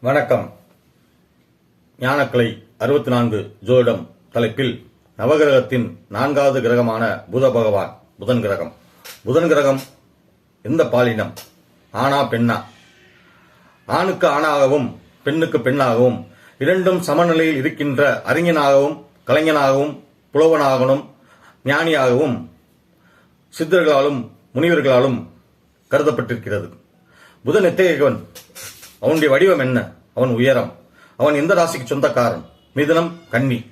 வணக்கம். ஞானக்கலை அறுபத்தி நான்கு ஜோதிடம் தலைப்பில் நவகிரகத்தின் நான்காவது கிரகமான புத பகவான் புதன் கிரகம். புதன் கிரகம் எந்த பாலினம்? ஆணா பெண்ணா? ஆணுக்கு ஆணாகவும் பெண்ணுக்கு பெண்ணாகவும் இரண்டும் சமநிலையில் இருக்கின்ற அறிஞனாகவும் கலைஞனாகவும் புலவனாகவும் ஞானியாகவும் சித்தர்களாலும் முனிவர்களாலும் கருதப்பட்டிருக்கிறது. புதன் எத்தகையவன்? அவனுடைய வடிவம் என்ன? அவன் உயரம். அவன் எந்த ராசிக்கு சொந்தக்காரன்? மிதுனம் கன்னி.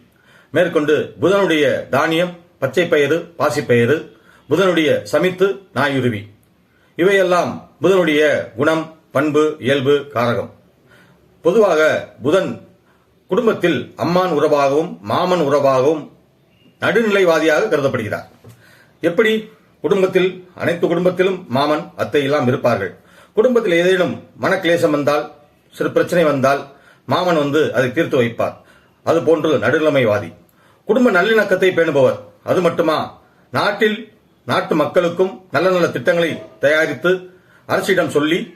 மேற்கொண்டு புதனுடைய தானியம் பச்சை பயிறு பாசிப்பயிறு புதனுடைய சமித்து நாயுருவி இவையெல்லாம் புதனுடைய குணம் பண்பு இயல்பு காரகம். பொதுவாக புதன் குடும்பத்தில் அம்மான் உறவாகவும் மாமன் உறவாகவும் நடுநிலைவாதியாக கருதப்படுகிறார். எப்படி? குடும்பத்தில் அனைத்து குடும்பத்திலும் மாமன் அத்தை எல்லாம் இருப்பார்கள். குடும்பத்தில் ஏதேனும் மனக்லேசம் வந்தால் சிறு பிரச்சனை வந்தால் மாமன் வந்து அதை தீர்த்து வைப்பார். அது போன்று நடுநிலைமைவாதி. குடும்ப நல்லிணக்கத்தை பேணுபவர். அது மட்டுமா? நாட்டில் நாட்டு மக்களுக்கும் நல்ல நல்ல திட்டங்களை தயாரித்து அரசிடம் சொல்லி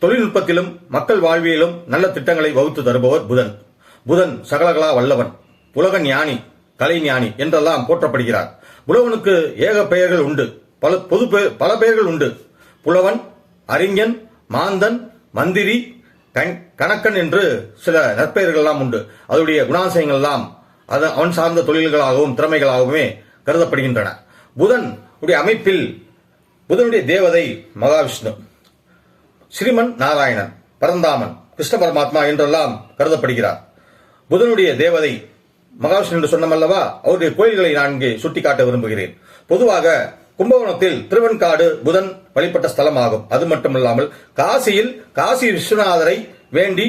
தொழில்நுட்பத்திலும் மக்கள் வாழ்வியலும் நல்ல திட்டங்களை வகுத்து தருபவர் புதன். புதன் சகலகலா வல்லவன். உலக ஞானி கலை ஞானி என்றெல்லாம் போற்றப்படுகிறார். புலவனுக்கு ஏக பெயர்கள் உண்டு. பல பொது பல பெயர்கள் உண்டு. புலவன் அறிஞன் மாந்தன் மந்திரி கணக்கன் என்று சில நற்பெயர்கள்லாம் உண்டு. அதனுடைய குணாசயங்கள் எல்லாம் அது அவன் சார்ந்த தொழில்களாகவும் திறமைகளாகவுமே கருதப்படுகின்றன. புதன் உடைய அமைப்பில் புதனுடைய தேவதை மகாவிஷ்ணு. ஸ்ரீமன் நாராயணன் பரந்தாமன் கிருஷ்ண பரமாத்மா என்றெல்லாம் கருதப்படுகிறார். புதனுடைய தேவதை மகாவிஷ்ணு என்று சொன்னமல்லவா அவருடைய கோயில்களை நான் இங்கே சுட்டிக்காட்ட விரும்புகிறேன். பொதுவாக கும்பகோணத்தில் திருவெண்காடு புதன் வழிபட்ட ஸ்தலமாகும். அது மட்டுமல்லாமல் காசியில் காசி விஸ்வநாதரை வேண்டி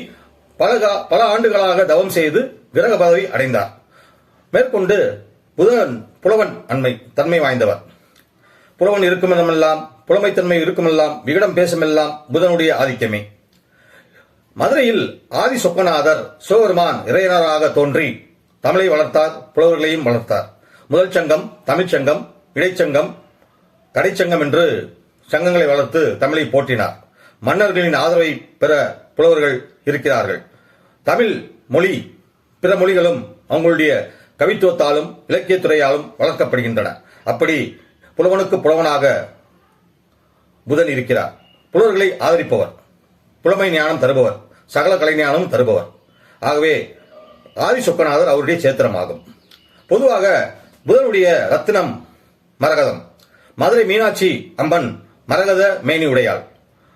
பல பல ஆண்டுகளாக தவம் செய்து கிரக பதவி அடைந்தார். மேற்கொண்டு புதன் புலவன் அண்மை தன்மை வாய்ந்தவர். புலவன் இருக்குமிடமெல்லாம் புலமைத்தன்மை இருக்குமெல்லாம் விகடம் பேசுமெல்லாம் புதனுடைய ஆதிக்கமே. மதுரையில் ஆதி சொப்பநாதர் சிவபெருமான் இறையனராக தோன்றி தமிழை வளர்த்தார் புலவர்களையும் வளர்த்தார். முதல் சங்கம் தமிழ்ச்சங்கம் இடைச்சங்கம் தடைச்சங்கம் என்று சங்கங்களை வளர்த்து தமிழை போற்றினார். மன்னர்களின் ஆதரவை பெற புலவர்கள் இருக்கிறார்கள். தமிழ் மொழி பிற மொழிகளும் அவங்களுடைய கவித்துவத்தாலும் இலக்கியத்துறையாலும் வளர்க்கப்படுகின்றன. அப்படி புலவனுக்கு புலவனாக புதன் இருக்கிறார். புலவர்களை ஆதரிப்பவர் புலமை ஞானம் தருபவர் சகல கலை ஞானம் தருபவர். ஆகவே ஆதி சொக்கநாதர் அவருடைய சேத்திரமாகும். பொதுவாக புதனுடைய ரத்தினம் மரகதம். மதுரை மீனாட்சி அம்பன் மரகத மேனி உடையாள்.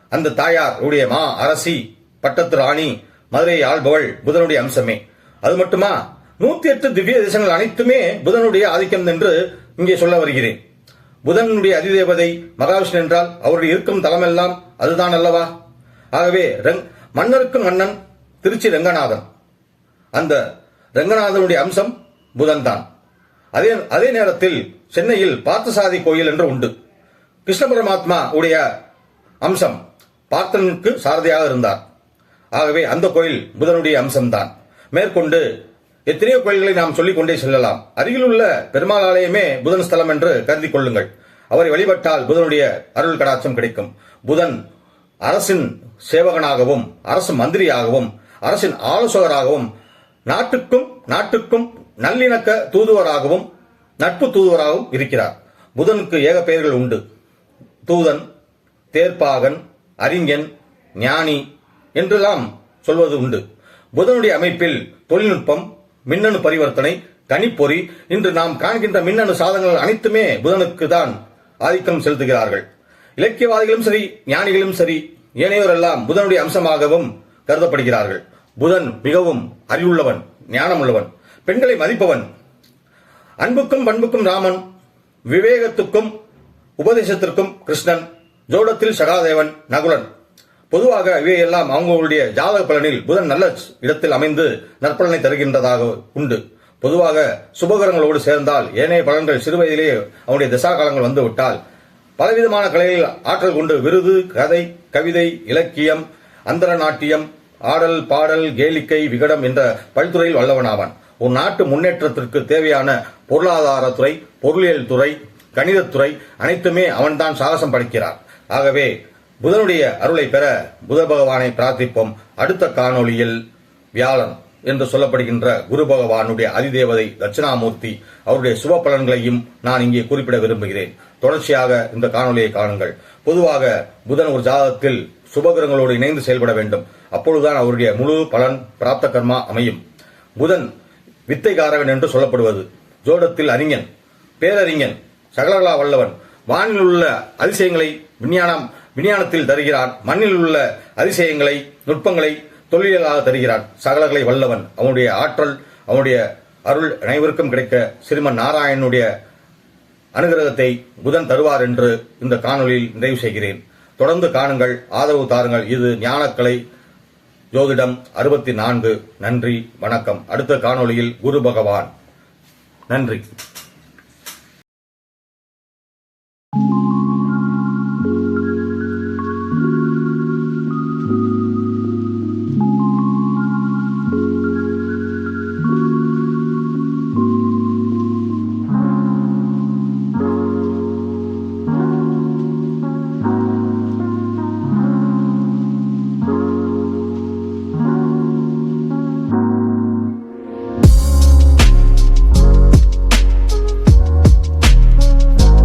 அந்த தாயார் உடைய மா அரசி பட்டத்து ராணி மதுரையை ஆள்பவள் புதனுடைய அம்சமே. அது மட்டுமா? நூத்தி எட்டு திவ்ய தேசங்கள் அனைத்துமே புதனுடைய ஆதிக்கம் என்று இங்கே சொல்ல வருகிறேன். புதனுடைய அதிதேவதை மகாவிஷ்ணு என்றால் அவருடைய இருக்கும் தலமெல்லாம் அதுதான் அல்லவா? ஆகவே ரெங்- மன்னருக்கும் மன்னன் திருச்சி ரெங்கநாதன். அந்த ரெங்கநாதனுடைய அம்சம் புதன் தான் அதே அதே நேரத்தில் சென்னையில் பார்த்தசாதி கோயில் என்று உண்டு. கிருஷ்ண பரமாத்மா உடைய அம்சம் பார்த்தனுக்கு சாரதியாக இருந்தார். ஆகவே அந்த கோயில் புதனுடைய அம்சம்தான். மேற்கொண்டு எத்தனையோ கோயில்களை நாம் சொல்லிக் கொண்டே செல்லலாம். அருகிலுள்ள பெருமாள் ஆலயமே புதன் ஸ்தலம் என்று கருதி கொள்ளுங்கள். அவரை வழிபட்டால் புதனுடைய அருள் கடாட்சம் கிடைக்கும். புதன் அரசின் சேவகனாகவும் அரசு மந்திரியாகவும் அரசின் ஆலோசகராகவும் நாட்டுக்கும் நாட்டுக்கும் நல்லிணக்க தூதுவராகவும் நட்பு தூதுவராகவும் இருக்கிறார். புதனுக்கு ஏக பெயர்கள் உண்டு. தூதன் தேர்ப்பாகன் அறிஞன் ஞானி என்றெல்லாம் சொல்வது உண்டு. புதனுடைய அமைப்பில் தொழில்நுட்பம் மின்னணு பரிவர்த்தனை கணிப்பொறி இன்று நாம் காண்கின்ற மின்னணு சாதனங்கள் அனைத்துமே புதனுக்கு தான் ஆதிக்கம் செலுத்துகிறார்கள். இலக்கியவாதிகளும் சரி ஞானிகளும் சரி ஏனையோரெல்லாம் புதனுடைய அம்சமாகவும் கருதப்படுகிறார்கள். புதன் மிகவும் அறிவுள்ளவன் ஞானமுள்ளவன். பெண்களை மதிப்பவன். அன்புக்கும் பண்புக்கும் ராமன் விவேகத்துக்கும் உபதேசத்திற்கும் கிருஷ்ணன் ஜோடத்தில் சகாதேவன் நகுலன். பொதுவாக இவையெல்லாம் அவங்களுடைய ஜாதக பலனில் புதன் நல்ல இடத்தில் அமைந்து நற்பலனை தருகின்றதாக உண்டு. பொதுவாக சுபகரங்களோடு சேர்ந்தால் ஏனைய பலன்கள் சிறுவயதிலேயே அவனுடைய திசா காலங்கள் வந்து விட்டால் பலவிதமான கலைகளில் ஆற்றல் கொண்டு விருது கதை கவிதை இலக்கியம் அந்தர நாட்டியம் ஆடல் பாடல் கேளிக்கை விகடம் என்ற பல்துறையில் வல்லவனாவான். ஒரு நாட்டு முன்னேற்றத்திற்கு தேவையான பொருளாதாரத்துறை பொருளியல் துறை கணிதத்துறை அனைத்துமே அவன்தான் சாகசம் படிக்கிறார். ஆகவே புதனுடைய அருளை பெற புத பகவானை பிரார்த்திப்போம். அடுத்த காணொளியில் வியாழன் என்று சொல்லப்படுகின்ற குரு பகவானுடைய அதிதேவதை தட்சிணாமூர்த்தி அவருடைய சுப பலன்களையும் நான் இங்கே குறிப்பிட விரும்புகிறேன். தொடர்ச்சியாக இந்த காணொலியை காணுங்கள். பொதுவாக புதன் ஒரு ஜாதகத்தில் சுபகிரகங்களோடு இணைந்து செயல்பட வேண்டும். அப்பொழுதுதான் அவருடைய முழு பலன் பிராப்த கர்மா அமையும். புதன் வித்தைகாரகன் என்று சொல்லப்படுவது. ஜோடத்தில் அறிஞன் பேரறிஞன் சகலகலா வல்லவன் வானில் உள்ள அதிசயங்களை விஞ்ஞானம் விஞ்ஞானத்தில் தருகிறான் மண்ணில் உள்ள அதிசயங்களை நுட்பங்களை தொழிலாக தருகிறான். சகலகளை வல்லவன் அவனுடைய ஆற்றல் அவனுடைய அருள் அனைவருக்கும் கிடைக்க ஸ்ரீமன் நாராயணனுடைய அனுகிரகத்தை புதன் தருவார் என்று இந்த காணொளியில் நிறைவு செய்கிறேன். தொடர்ந்து காணுங்கள் ஆதரவு தாருங்கள். இது ஞானக்கலை ஜோதிடம் அறுபத்தி நான்கு. நன்றி வணக்கம். அடுத்த காணொளியில் குரு பகவான். நன்றி.